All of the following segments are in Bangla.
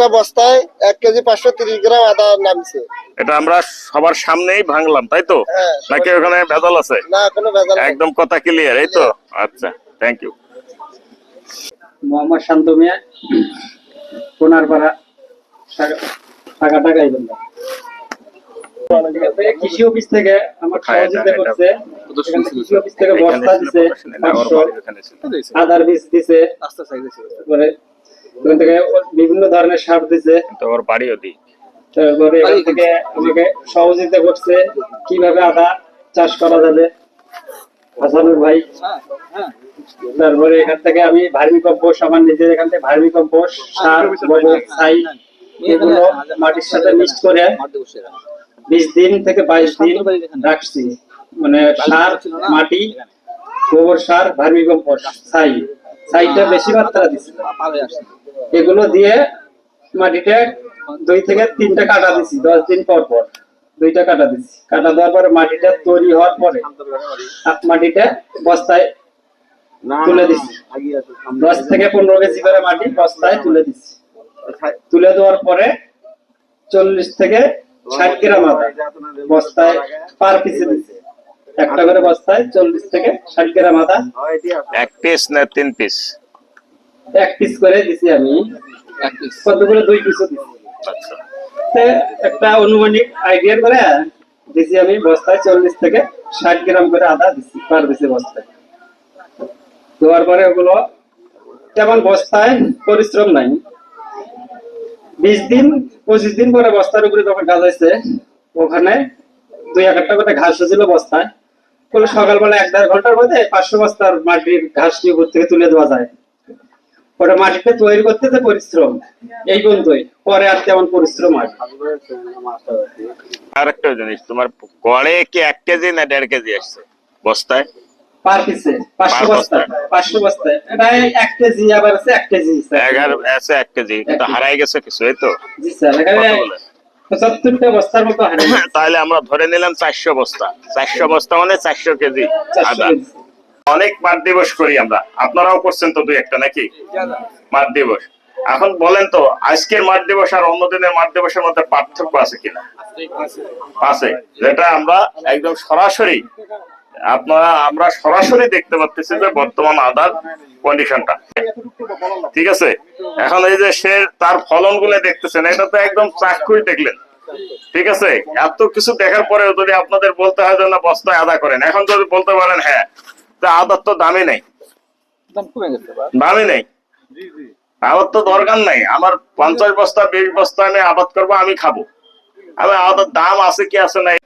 একটা বস্তায় এক কেজি পাঁচশো তিরিশ গ্রাম আদা নামছে। এটা আমরা সবার সামনেই ভাঙলাম তাই তো? হ্যাঁ নাকি ওখানে ভেজাল আছে? না কোনো ভেজাল একদম কথা ক্লিয়ার এই তো? আচ্ছা থ্যাংক ইউ মোহাম্মদ শান্ত মিয়া কোনারপাড়া টাকা টাকা এই কৃষি অফিস থেকে আমার হ্যাঁ, সহযোগিতা এটা- করছে। কৃষি অফিস থেকে বস্তা দিছে প্রশ্ন নেই, ওর 500, বাড়ি ওখানে ছিল। আদার বীজ দিছে। তারপরে ওখান থেকে বিভিন্ন ধরনের সার দিছে। বাড়িও দিই। তারপরে এখান থেকে আমাকে সহযোগিতা করছে কীভাবে আদা চাষ করা যাবে। হাসানুর ভাই। তারপরে এখান থেকে আমি ভার্মি কম্পোস্ট আমার নিজের এখান থেকে ভার্মি কম্পোস্ট সার গোবর ছাই এগুলো মাটির সাথে মিক্স করে বিশ দিন থেকে বাইশ দিন রাখছি। মানে সার মাটি গোবর সার ভার্মি কম্পোস্ট ছাই ছাইটা বেশি মাত্রা দিচ্ছি এগুলো দিয়ে মাটিতে দুই থেকে তিনটা কাটা দিছি দশ দিন পর পর দুইটা কাটা দিছি। কাটা দেওয়ার পরে মাটিটা তৈরি হওয়ার পরে মাটিটা বস্তায় তুলে দিছি। দশ থেকে পনেরো কেজি করে মাটি বস্তায় তুলে দিছি। তুলে দেওয়ার পরে চল্লিশ থেকে ষাট গ্রাম বস্তায় পার পিসে দিছি। একটা করে বস্তায় চল্লিশ থেকে ষাট গ্রাম আদা। এক পিস না তিন পিস এক পিস করে দিছি আমি। কতগুলো? দুই পিসও দিছি। আচ্ছা। একটা অনুমানিক আইডিয়া করে দিছি আমি বস্তায় চল্লিশ থেকে ষাট গ্রাম করে আদা দিছি পার দিছি বস্তায়। দেওয়ার পরে ওগুলো তেমন বস্তায় পরিশ্রম নাই। বিশ দিন পঁচিশ দিন পরে বস্তার উপরে যখন কাজ হয়েছে ওখানে দুই এক একটা করে ঘাস হয়েছিল বস্তায়। বলে সকালবেলা এক দেড় ঘণ্টার মধ্যে পাঁচশো বস্তার মাটির ঘাস নিয়ে উপর থেকে তুলে দেওয়া যায়। ওটা মাটিটা তৈরি করতে যে পরিশ্রম এই পর্যন্তই পরে আর তেমন পরিশ্রম হয় আর একটা জিনিস তোমার গড়ে কি এক কেজি না দেড় কেজি আসছে বস্তায়? পার পিসে পাঁচশো বস্তা পাঁচশো বস্তায়। এটা এক কেজি আবার আছে এক কেজি এগারো আছে এক কেজি। কিন্তু। হারাই গেছে কিছু এই তো? জি স্যার গেছে। তাহলে আমরা ধরে নিলাম চারশো বস্তা। চারশো বস্তা মানে চারশো কেজি আদা। অনেক মাঠ দিবস করি আমরা। আপনারাও করছেন তো দুই একটা নাকি মাঠ দিবস। এখন বলেন তো আজকের মাঠ দিবস আর অন্য দিনের মাঠ দিবসের মধ্যে পার্থক্য আছে কিনা? আছে। যেটা আমরা একদম সরাসরি আপনারা আমরা সরাসরি দেখতে পাচ্ছি যে বর্তমান আদার কন্ডিশনটা ঠিক আছে? এখন এই যে সে তার ফলনগুলো দেখতেছেন এটা তো একদম চাক্ষুই দেখলেন। ঠিক আছে? এত কিছু দেখার পরে যদি আপনাদের বলতে হয় না বস্তায় আদা করেন এখন যদি বলতে পারেন হ্যাঁ তা আদার তো দামই নেই। আমার তো দরকার নাই। আমার পঞ্চাশ বস্তা বিশ বস্তা আমি আবাদ করব আমি খাব। আমি আদার দাম আছে কি আছে নাই?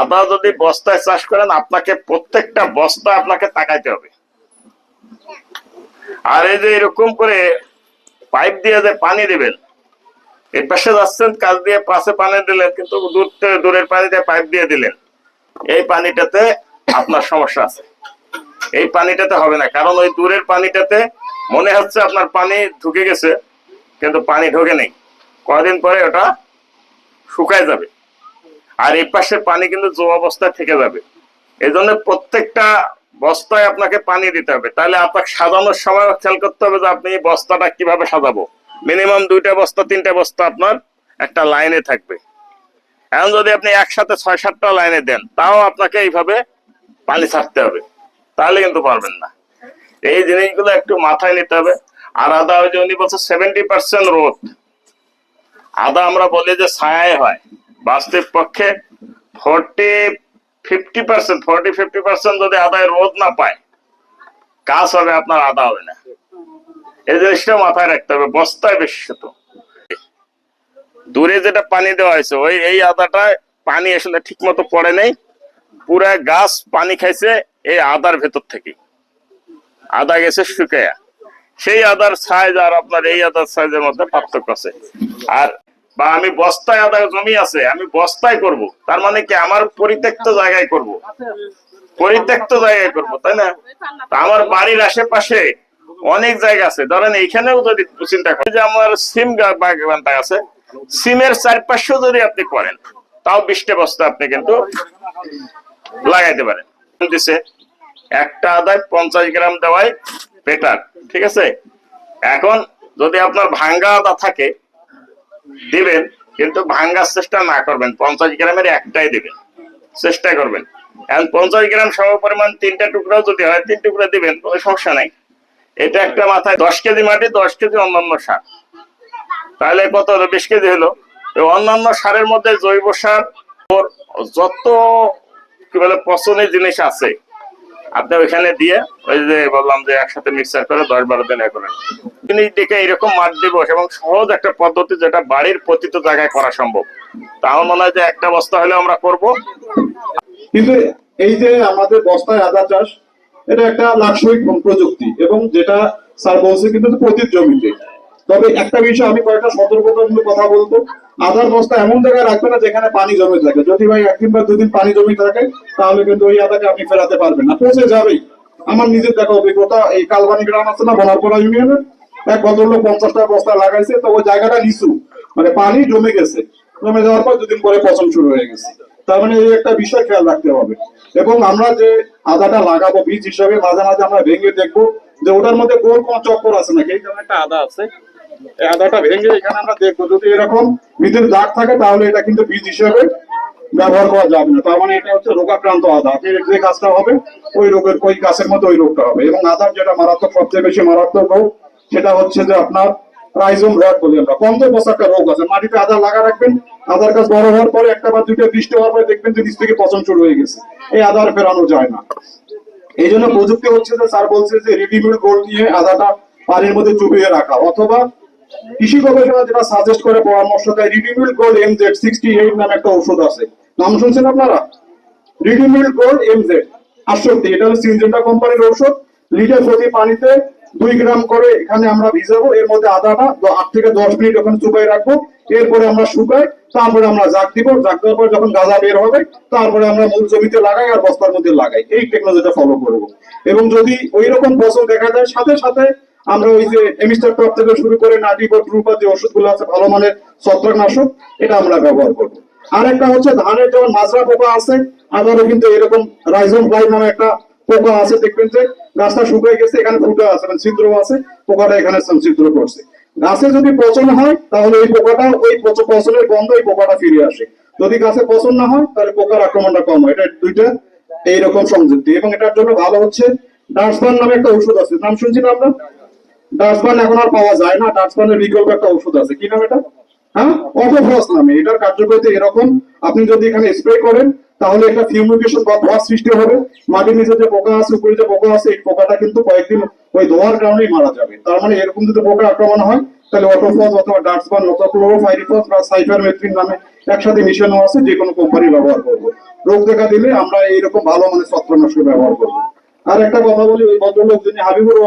আদা যদি বস্তায় চাষ করেন আপনাকে প্রত্যেকটা বস্তা আপনাকে তাকাইতে হবে। আর এই যে এরকম করে পাইপ দিয়ে যে পানি দিবেন এর পাশে যাচ্ছেন, কাজ দিয়ে পাশে পানি দিলেন, কিন্তু দূর দূরের পানি দিয়ে পাইপ দিয়ে দিলেন। এই পানিটাতে আপনার সমস্যা আছে। এই পানিটাতে হবে না, কারণ ওই দূরের পানিটাতে মনে হচ্ছে আপনার পানি ঢুকে গেছে, কিন্তু পানি ঢোকে নেই। কয়দিন পরে ওটা শুকায় যাবে। আর এই পাশের পানি কিন্তু জো অবস্থায় থেকে যাবে। এই প্রত্যেকটা বস্তায় আপনাকে পানি দিতে হবে। তাহলে আপনাকে সাজানোর সময় খেয়াল করতে হবে যে আপনি বস্তাটা কীভাবে সাজাবো। মিনিমাম দুইটা বস্তা, তিনটা বস্তা আপনার একটা লাইনে থাকবে। এখন যদি আপনি একসাথে ছয় সাতটা লাইনে দেন, তাও আপনাকে এইভাবে পানি ছাড়তে হবে। তাহলে কিন্তু পারবেন না। এই জিনিসগুলো একটু মাথায় নিতে হবে। আর আদা ওই যে উনি বলছে সেভেন্টি পার্সেন্ট রোদ। আদা আমরা বলি যে ছায়ায় হয়। বাস্তব পক্ষে forty fifty percent, forty fifty percent যদি আদায় রোদ না পায়, কাজ হবে আপনার, আদা হবে না। এই জিনিসটা মাথায় রাখতে হবে, বস্তায় বিশেষত। দূরে যেটা পানি দেওয়া হয়েছে, ওই, এই আদাটায় পানি আসলে ঠিক মতো পড়ে নেই, পুরা গাছ পানি খাইছে এই আদার ভেতর থেকে। আদা গেছে শুকায়া। সেই আদার সাইজ আর আপনার এই আদার সাইজের মধ্যে পার্থক্য আছে। আর বা আমি বস্তায় আদা জমি আছে, আমি বস্তায় করব। তার মানে কি আমার পরিত্যক্ত জায়গায় করব? পরিত্যক্ত জায়গায় করব, তাই না? আমার বাড়ির আশেপাশে অনেক জায়গা আছে। ধরেন এইখানেও যদি চিন্তা করেন যে আমার সিম বাগানটা আছে, সিমের চারপাশেও যদি আপনি করেন, তাও বিশটা বস্তা আপনি কিন্তু লাগাইতে পারেন। দিছে, একটা আদায় পঞ্চাশ গ্রাম দেওয়াই বেটার ঠিক আছে? এখন যদি আপনার ভাঙ্গা আদা থাকে দিবেন, কিন্তু ভাঙ্গার চেষ্টা না করবেন। পঞ্চাশ গ্রামের একটাই দিবেন। চেষ্টা করবেন। এখন পঞ্চাশ গ্রাম সম পরিমাণ তিনটা টুকরাও যদি হয়, তিন টুকরা দিবেন, কোনো সমস্যা নাই। এটা একটা মাথায় দশ কেজি মাটি, দশ কেজি অন্যান্য সার। তাহলে কত বিশ কেজি হলো। অন্যান্য সারের মধ্যে জৈব সার যত, কি বলে, পচনের জিনিস আছে আপনি ওইখানে দিয়ে ওই যে বললাম যে একসাথে মিক্সার করে দশ বারো দিন করেন তিনি দেখে এরকম মাঠ দিবস এবং সহজ একটা পদ্ধতি যেটা বাড়ির প্রতিটি জায়গায় করা সম্ভব। তাও মনে হয় যে একটা বস্তা হলে আমরা করব। কিন্তু এই যে আমাদের বস্তায় আদা চাষ, এটা একটা লাক্সরিক প্রযুক্তি এবং যেটা স্যার বলছে কিন্তু প্রতি জমিতে। তবে একটা বিষয় আমি কয়েকটা সতর্কতামূলক কথা বলব। আদার বস্তা এমন জায়গায় রাখবে না যেখানে পানি জমে থাকে। যদি ভাই একদিন বা দুদিন পানি জমে থাকে, তাহলে কিন্তু ওই আদাকে আপনি ফেরাতে পারবেন না। পচে যাবেই। আমার নিজের দেখা অভিজ্ঞতা, এই কালবানি গ্রাম আছে না বনারপড়া ইউনিয়নের এক ভদ্রলোক পঞ্চাশটা বস্তা লাগাইছে, তো ওই জায়গাটা নিচু। মানে পানি জমে গেছে। জমে যাওয়ার পর দুদিন পরে পচন শুরু হয়ে গেছে। তার মানে এই একটা বিষয় খেয়াল রাখতে হবে। এবং আমরা যে আদাটা লাগাবো, বীজ হিসাবে মাঝে মাঝে আমরা ভেঙে দেখব যে ওটার মধ্যে গোল কোন চক্কর আছে নাকি? এই যেমন একটা আদা আছে। আদাটা ভেঙে এখানে আমরা দেখব। যদি এরকম ভিতরে দাগ থাকে, তাহলে এটা কিন্তু বীজ হিসাবে ব্যবহার করা যাবে না। তার মানে এটা হচ্ছে রোগাক্রান্ত আদা যে কাজটা হবে, ওই রোগের, ওই গাছের মতো ওই রোগটা হবে। এবং আদার যেটা মারাত্মক, সবচেয়ে বেশি মারাত্মক রোগ, সেটা হচ্ছে যে আপনার রাইজোম রড বলি আমরা। কন্দ একটা রোগ আছে। মাটিতে আদা লাগা রাখবেন আদার গাছ বড় হওয়ার পরে একটা বা দুইটা বৃষ্টি হওয়ার পরে দেখবেন যে নিচ থেকে পচন শুরু হয়ে গেছে। এই আদা আর ফেরানো যায় না। এই জন্য প্রযুক্তি হচ্ছে যে স্যার বলছে যে রেডিমেড গোল্ড নিয়ে আদাটা পানির মধ্যে চুবিয়ে রাখা। অথবা কৃষি গবেষণা যেটা সাজেস্ট করে পরামর্শ দেয় রিডিমিল gold M Z sixty eight নামে একটা ওষুধ আছে। নাম শুনছেন আপনারা? রিডিমিল গোল্ড এম জেড আটষট্টি এটা হচ্ছে সিনজেন্টা কোম্পানির ঔষধ। লিটার প্রতি পানিতে দুই গ্রাম করে এখানে আমরা ভিজাবো। এর মধ্যে আদাটা আট থেকে দশ মিনিট ওখানে চুপাই রাখব। এরপরে আমরা শুকাই, তারপরে আমরা জাগ দিব। জাগ দেওয়ার পরে যখন গাঁজা বের হবে, তারপরে আমরা মূল জমিতে লাগাই আর বস্তার মধ্যে লাগাই। এই টেকনোলজিটা ফলো করব। এবং যদি ওই রকম ফসল দেখা যায়, সাথে সাথে আমরা ওই যে এমিস্টার টপ থেকে শুরু করে নাটি বা গ্রুপার যে ওষুধগুলো আছে, ভালো মানের ছত্রাকনাশক, এটা আমরা ব্যবহার করব। আর একটা হচ্ছে ধানের যেমন মাজরা পোকা আছে আবারও কিন্তু এরকম রাইজম ফ্লাই নামে একটা পোকা আছে, দেখবেন যে গাছটা শুকিয়ে গেছে, এখানে ফুটো আছে মানে ছিদ্র আছে, পোকাটা এখানে ছিদ্র করছে। গাছে যদি পচন হয়, তাহলে ওই পোকাটা ওই পচ- পচনের গন্ধ ওই পোকাটা ফিরে আসে। যদি গাছে পচন না হয়, তাহলে পোকার আক্রমণটা কম হয়। এটা দুইটা এইরকম সংযুক্তি। এবং এটার জন্য ভালো হচ্ছে, ডাসবান নামে একটা ওষুধ আছে। নাম শুনছি না আপনার? ডাসবান এখন আর পাওয়া যায় না ডাসবানের বিকল্প একটা ওষুধ আছে। কি নাম এটা? হ্যাঁ? নামে। এটার এরকম। আপনি যদি এখানে স্প্রে করেন, তাহলে একটা ফিউমিগেশন বা সৃষ্টি হবে। মাটির নিচে যে পোকা আছে, উপরে যে পোকা আছে, এই পোকাটা কিন্তু কয়েকদিন ওই কারণেই মারা যাবে। তার মানে এরকম যদি পোকা আক্রমণ হয়, তাহলে অটোফ্রস অথবা ডাসবান অথবা ক্লোরোফাইরিফস বা সাইফারমেথ্রিন নামে একসাথে মিশানো আছে, যে কোনো কোম্পানি ব্যবহার করব। রোগ দেখা দিলে আমরা এইরকম ভালো মানের ছত্রনাশক ব্যবহার করব। আর একটা কথা বলি, ওই ভদ্রলোক যিনি হাবিবুর